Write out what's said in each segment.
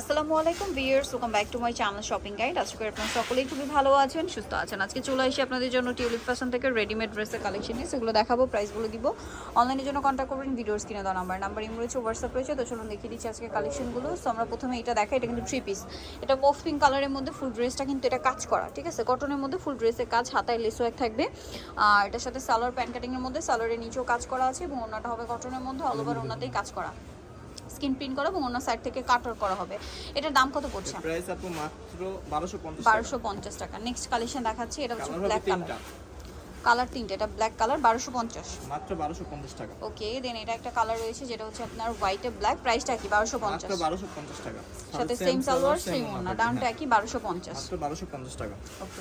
আসসালামু আলাইকুম viewers welcome back to my channel shopping guide আজকে আপনারা সকলেই খুবই ভালো আছেন, সুস্থ আছেন। আজকে চলে আসি আপনাদের জন্য টিউলিপ ফ্যাশন থেকে রেডিমেড ড্রেসের কালেকশন নিয়ে। সেগুলো দেখাবো প্রাইসগুলো দিব। অনলাইনের জন্য কন্ট্যাক্ট করবেন ভিডিওস কিনে দেওয়া নাম্বার নাম্বার ইম রয়েছে হোয়াটসঅ্যাপ রয়েছে। তো চলুন দেখিয়ে দিচ্ছি আজকে কালেকশনগুলো সো আমরা প্রথমে এটা দেখাই এটা কিন্তু থ্রি পিস এটা মফ পিঙ্ক কালারের মধ্যে ফুল ড্রেসটা কিন্তু এটা কাজ করা, ঠিক আছে? কটনের মধ্যে ফুল ড্রেসের কাজ, হাতায় লেস এক থাকবে। আর এটার সাথে সালোয়ার প্যান্ট কাটিংয়ের মধ্যে সালোয়ারের নিচেও কাজ করা আছে এবং ওনাটা হবে কটনের মধ্যে অল ওভার ওনাতেই কাজ করা। স্কিন প্রিন্ট করা এবং অন্য সাইড থেকে কাটার করা হবে। এটার দাম কত পড়ছে? প্রাইস আপু মাত্র 1250 বারোশো পঞ্চাশ টাকা। নেক্সট কালেকশন দেখাচ্ছি এটা হচ্ছে ব্ল্যাক কালার কালার তিনটে। এটা ব্ল্যাক কালার বারোশো পঞ্চাশ। মাত্র 1250 টাকা। ওকে দেন এটা একটা কালার রয়েছে যেটা হচ্ছে আপনার হোয়াইটে ব্ল্যাক প্রাইসটা কি বারোশো পঞ্চাশ। মাত্র 1250 টাকা। সাথে সেম সালোয়ার সেম ওনা দামটা কি বারোশো পঞ্চাশ। মাত্র 1250 টাকা। ওকে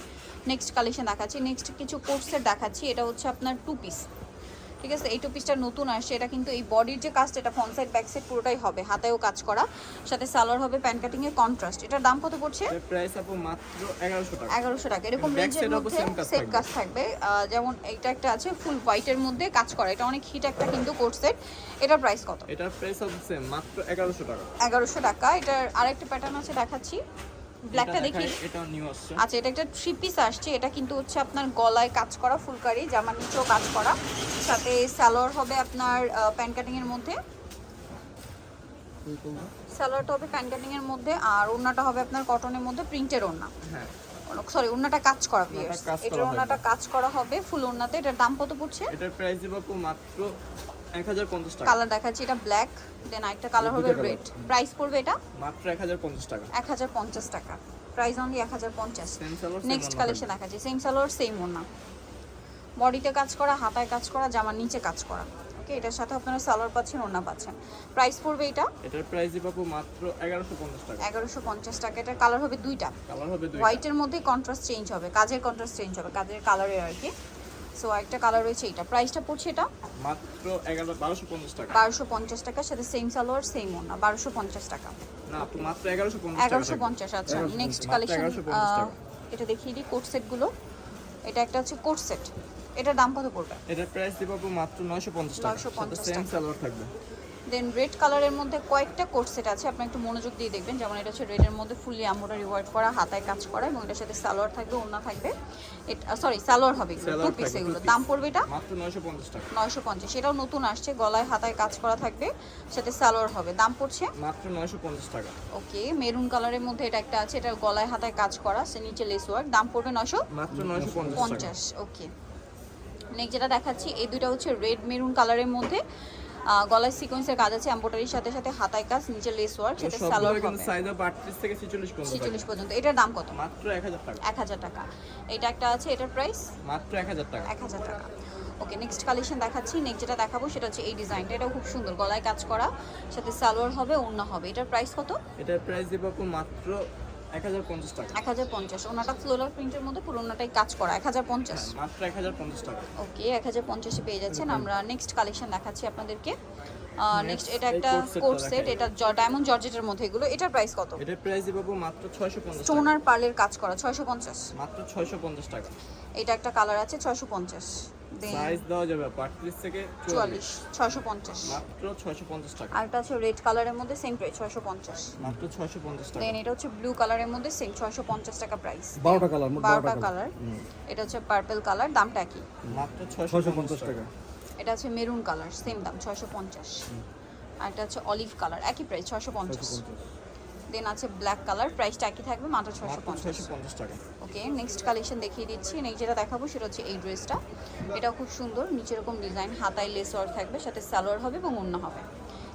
নেক্সট কালেকশন দেখাচ্ছি নেক্সট কিছু কোর্সের দেখাচ্ছি এটা হচ্ছে আপনার টু পিস ঠিক আছে এই টু পিসটা নতুন আসছে এটা কিন্তু এই বডির যে কাজটা এটা ফ্রন্ট সাইড ব্যাক সাইড পুরোটাই হবে হাতেও কাজ করা সাথে সালোয়ার হবে প্যান কাটিং এর কন্ট্রাস্ট এটার দাম কত পড়ছে? প্রাইস আপু মাত্র 1100 টাকা। এগারোশো টাকা এরকম রেঞ্জের মধ্যে সেট। কাজ থাকবে। যেমন এইটা একটা আছে ফুল হোয়াইটের মধ্যে কাজ করা এটা অনেক হিট একটা কিন্তু কোট সেট এটার প্রাইস কত? এটার প্রাইস সেম মাত্র 1100 টাকা। এগারোশো টাকা এটার আরেকটা প্যাটার্ন আছে দেখাচ্ছি। ব্ল্যাকটা দেখি। এটা নিউ আসছে। আচ্ছা এটা একটা থ্রি পিস আসছে। এটা কিন্তু হচ্ছে আপনার গলায় কাজ করা ফুলকারি জামার নিচেও কাজ করা। সাথে সালোয়ার হবে আপনার প্যান কাটিং এর মধ্যে। সালোয়ারটা হবে প্যান কাটিং এর মধ্যে আর ওড়নাটা হবে আপনার কটনের মধ্যে প্রিন্টের ওড়না। হ্যাঁ। সরি ওড়নাটা কাজ করা কাজ এটার ওড়নাটা কাজ করা হবে ফুল ওড়নাতে। এটার দাম কত পড়ছে? এটার প্রাইস দিব মাত্র 1050 টাকা। কালার দেখাচ্ছি এটা ব্ল্যাক দেন আরেকটা কালার হবে রেড প্রাইস পড়বে এটা? মাত্র 1050 টাকা। এক হাজার পঞ্চাশ টাকা। প্রাইস অনলি এক হাজার পঞ্চাশ। সেম সালোয়ার নেক্সট কালেকশন দেখাচ্ছি। সেম সালোয়ার সেম ওনা বডিতে কাজ করা হাতায় কাজ করা জামার নিচে কাজ করা। ওকে এটার সাথে আপনারা সালোয়ার পাচ্ছেন ওনা পাচ্ছেন। প্রাইস পড়বে এটা? এটার প্রাইস আপু মাত্র 1150 টাকা। এগারোশো পঞ্চাশ টাকা। এটার কালার হবে দুইটা। কালার হবে দুইটা। হোয়াইটের মধ্যে কন্ট্রাস্ট চেঞ্জ হবে কাজের কন্ট্রাস্ট চেঞ্জ হবে কাজের কালারের আর কি। সো একটা কালার রয়েছে এটা। প্রাইসটা পড়ছে এটা? মাত্র 1250 টাকা। বারোশো পঞ্চাশ টাকার সাথে সেম সালোয়ার সেম ওনা বারোশো পঞ্চাশ টাকা। না আপু মাত্র 1150 টাকা। এগারোশো থাকবে। পঞ্চাশ আচ্ছা নেক্সট কালেকশন এটা দেখিয়ে দিই কোট সেটগুলো এটা একটা হচ্ছে কোট সেট এটার দাম কত পড়বে? এটার প্রাইস দিব আপু মাত্র 950 টাকা। 950 সাথে সেম সালোয়ার থাকবে। দেন রেড কালারের মধ্যে কয়েকটা কোট সেট আছে আপনি একটু মনোযোগ দিয়ে দেখবেন। যেমন এটা হচ্ছে রেডের মধ্যে ফুললি আমোটা রিওয়ার্ড করা হাতায় কাজ করা এবং এটার সাথে সালোয়ার থাকবে ওড়না থাকবে। এটা সরি সালোয়ার হবে টু পিস এগুলো। দাম পড়বে এটা মাত্র 950 টাকা। নয়শো পঞ্চাশ। এটাও নতুন আসছে গলায় হাতায় কাজ করা থাকবে সাথে সালোয়ার হবে। দাম পড়ছে? মাত্র 950 টাকা। ওকে মেরুন কালারের মধ্যে এটা একটা আছে এটা গলায় হাতায় কাজ করা সে নিচে লেস ওয়ার্ক দাম পড়বে নয়শো মাত্র 950 পঞ্চাশ ওকে। নেক্সট যেটা দেখাচ্ছি এই দুটো হচ্ছে রেড মেরুন কালারের মধ্যে। গলায় সিকোয়েন্সের কাজ আছে এম্বোটারির সাথে সাথে হাতায় কাজ নিচে লেস ওয়ার্ক সাথে সালোয়ার হবে। সাইজ হবে 38 থেকে 46 পর্যন্ত থাকবে। ছিচল্লিশ পর্যন্ত। এটার দাম কত? মাত্র 1000 টাকা। এক হাজার টাকা। এটা একটা আছে এটার প্রাইস মাত্র 1000 টাকা। এক হাজার টাকা। ওকে নেক্সট কালেকশন দেখাচ্ছি। নেক্সট যেটা দেখাবো সেটা হচ্ছে এই ডিজাইনটা এটাও খুব সুন্দর গলায় কাজ করা সাথে সালোয়ার হবে ওড়না হবে। এটার প্রাইস কত? এটার প্রাইস দিব আপু মাত্র 1050 টাকা। এক হাজার পঞ্চাশ। ওনাটা ফ্লোরাল প্রিন্টের মধ্যে পুরোনোটাই কাজ করা পঞ্চাশ। হ্যাঁ, মাত্র 1050 টাকা। ওকে এক হাজার পঞ্চাশে পেয়ে যাচ্ছেন। আমরা নেক্সট কালেকশন দেখাচ্ছি আপনাদেরকে। নেক্সট এটা একটা কোট সেট। এটা ডায়মন্ড জর্জেটের মধ্যে এগুলো এটার প্রাইস কত? এটার প্রাইস দিব মাত্র 650 টাকা। স্টোনার পার্লের কাজ করা ছয়শো পঞ্চাশ। মাত্র 650 টাকা। এটা একটা কালার আছে ছয়শো পঞ্চাশ। সাইজ দেওয়া যাবে 38 থেকে 44 চুয়াল্লিশ ছয়শো পঞ্চাশ। মাত্র 650 টাকা। আরেকটা আছে রেড কালারের মধ্যে সেম প্রাইস ছয়শো পঞ্চাশ। মাত্র 650 টাকা। দেন এটা হচ্ছে ব্লু কালারের মধ্যে সেম ছয়শো পঞ্চাশ টাকা প্রাইস বারোটা কালার মোট বারোটা বারোটা কালার এটা হচ্ছে পার্পল কালার দামটা কি? মাত্র 650 পঞ্চাশ টাকা। এটা হচ্ছে মেরুন কালার সেম দাম ছয়শো পঞ্চাশ। আর এটা হচ্ছে অলিভ কালার একই প্রাইস ছয়শো পঞ্চাশ। দেন আছে ব্ল্যাক কালার প্রাইসটা একই থাকবে মাত্র ছয়শো পঞ্চাশ। 650 টাকা। ওকে নেক্সট কালেকশন দেখিয়ে দিচ্ছি। নেক্সট যেটা দেখাবো সেটা হচ্ছে এই ড্রেসটা এটাও খুব সুন্দর নিচে এরকম ডিজাইন হাতায় লেস ওয়ার্ক থাকবে সাথে সালোয়ার হবে এবং অন্য হবে।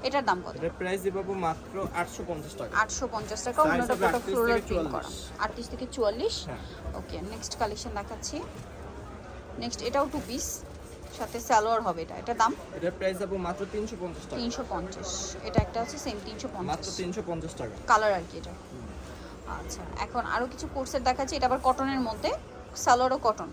এটার দাম কত? এটার প্রাইস দিব মাত্র 850 টাকা। আটশো পঞ্চাশ টাকা Size অন্যটা 38 ফ্লোরাল প্রিন্ট করা। 44 আটত্রিশ থেকে চুয়াল্লিশ। হ্যাঁ। ওকে নেক্সট কালেকশন দেখাচ্ছি। নেক্সট এটাও টু পিস সাথে সালোয়ার হবে এটা। এটা দাম? এটা প্রাইস আপু মাত্র 350 টাকা। তিনশো পঞ্চাশ। এটা একটা আছে সেম তিনশো মাত্র পঞ্চাশ 350 টাকা। কালার আর কি এটা। আচ্ছা এখন আরও কিছু কোর্সের দেখাচ্ছি। এটা আবার কটনের মধ্যে। সালোয়ারও কটন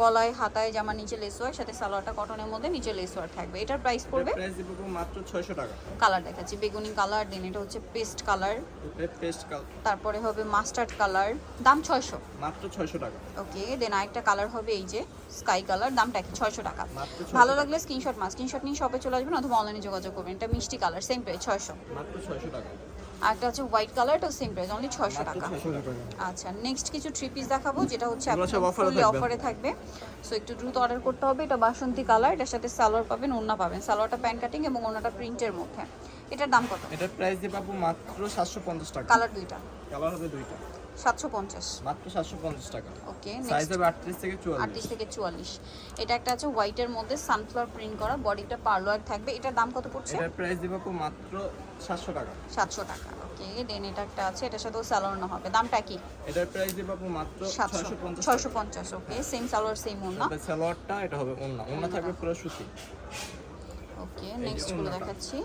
গলায় হাতায় জামা নিচে লেস ওয়ার্ক সাথে সালোয়ারটা কটনের মধ্যে নিচে লেস ওয়ার্ক থাকবে। এটার প্রাইস পড়বে প্রাইস দিব মাত্র 600 টাকা। কালার দেখাচ্ছি বেগুনি কালার দেন এটা হচ্ছে পেস্ট কালার পেস্ট কাল তারপরে হবে মাস্টার্ড কালার দাম ছয়শো। মাত্র 600 টাকা। ওকে দেন আরেকটা কালার হবে এই যে স্কাই কালার দামটা কি ছয়শো টাকা। ভালো লাগলে স্ক্রিনশট মাস স্ক্রিনশট নিয়ে শপে চলে আসবেন অথবা অনলাইনে যোগাযোগ করবেন এটা মিষ্টি কালার সেম প্রাইস ছয়শো। মাত্র 600 টাকা। একটা হচ্ছে হোয়াইট কালার এটা সেম প্রাইস অনলি ছয়শো মাত্র টাকা। আচ্ছা নেক্সট কিছু থ্রি পিস দেখাবো যেটা হচ্ছে থাকবে। অফারে থাকবে। সো একটু দ্রুত অর্ডার করতে হবে এটা বাসন্তী কালার এটার সাথে সালোয়ার পাবেন ওন্না পাবেন। সালোয়ারটা প্যান কাটিং এবং ওন্নাটা প্রিন্টের মধ্যে। এটার দাম কত? এটার প্রাইস দিয়ে পাবো মাত্র সাতশো পঞ্চাশ টাকা। কালার দুইটা। কালার হবে দুইটা। সাতশো পঞ্চাশ। মাত্র সাতশো পঞ্চাশ টাকা। ওকে সাইজ হবে আটত্রিশ থেকে চুয়াল্লিশ। আটত্রিশ থেকে চুয়াল্লিশ। এটা একটা আছে হোয়াইটের মধ্যে সানফ্লাওয়ার প্রিন্ট করা বডিটা পার্লোয়ার থাকবে। এটার দাম কত পড়ছে? এটার প্রাইস দিয়ে পাবো মাত্র সাতশো টাকা। সাতশো টাকা ওকে দেন এটা একটা আছে এটার সাথেও সালোয়ার হবে। দামটা কি? এটার প্রাইস দিয়ে পাবো মাত্র সাতশো ছয়শো পঞ্চাশ ছয়শো পঞ্চাশ ওকে সেম সালোয়ার সেম ওনা তবে সালোয়ারটা এটা হবে ওন্না ওন্না থাকবে পুরো সুতি। ওকে নেক্সটগুলো দেখাচ্ছি।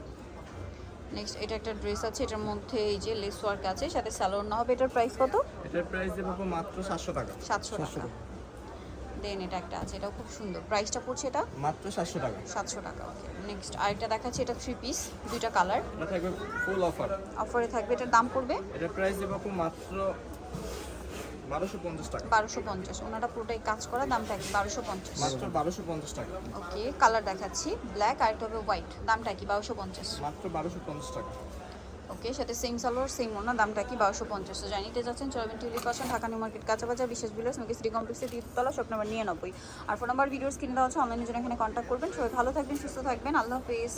নেক্সট এটা একটা ড্রেস আছে এটার মধ্যে এই যে লেস ওয়ার্ক আছে সাথে সালোয়ার না হবে এটার প্রাইস কত? এটার প্রাইস দেব মাত্র সাতশো টাকা। 700 টাকা। দেন এটা একটা আছে এটাও খুব সুন্দর। প্রাইসটা পড়ছে এটা? মাত্র সাতশো টাকা। সাতশো টাকা ওকে নেক্সট আরেকটা দেখাচ্ছি এটা থ্রি পিস দুইটা কালার থাকবে ফুল অফার অফারে থাকবে এটার দাম পড়বে? এটার প্রাইস দেব মাত্র বারোশো পঞ্চাশ টাকা। বারোশো পঞ্চাশ। ওনাটা পুরোটাই কাজ করা দামটা কি বারোশো পঞ্চাশ। মাত্র বারোশো পঞ্চাশ টাকা। ওকে কালার দেখাচ্ছি ব্ল্যাক আর একটা হবে হোয়াইট দামটা কি বারোশো পঞ্চাশ? মাত্র বারোশো পঞ্চাশ টাকা। ওকে সাথে সেম সালোয়ার সেম ওনা দামটা কি বারোশো পঞ্চাশ। তো জানিতে যাচ্ছেন চলবেন TV passion Dhaka New Market কাঁচা বাজার বিশেষ বিলাস মুকেশ ডি কমপ্লেক্সের তৃতীয়তলা শপ নাম্বার নিরানব্বই আর ফোন নাম্বার ভিডিওস কিনে দেওয়া আছে অনলাইনের জন্য এখানে কন্ট্যাক্ট করবেন। সবাই ভালো থাকবেন সুস্থ থাকবেন। আল্লাহ হাফেজ।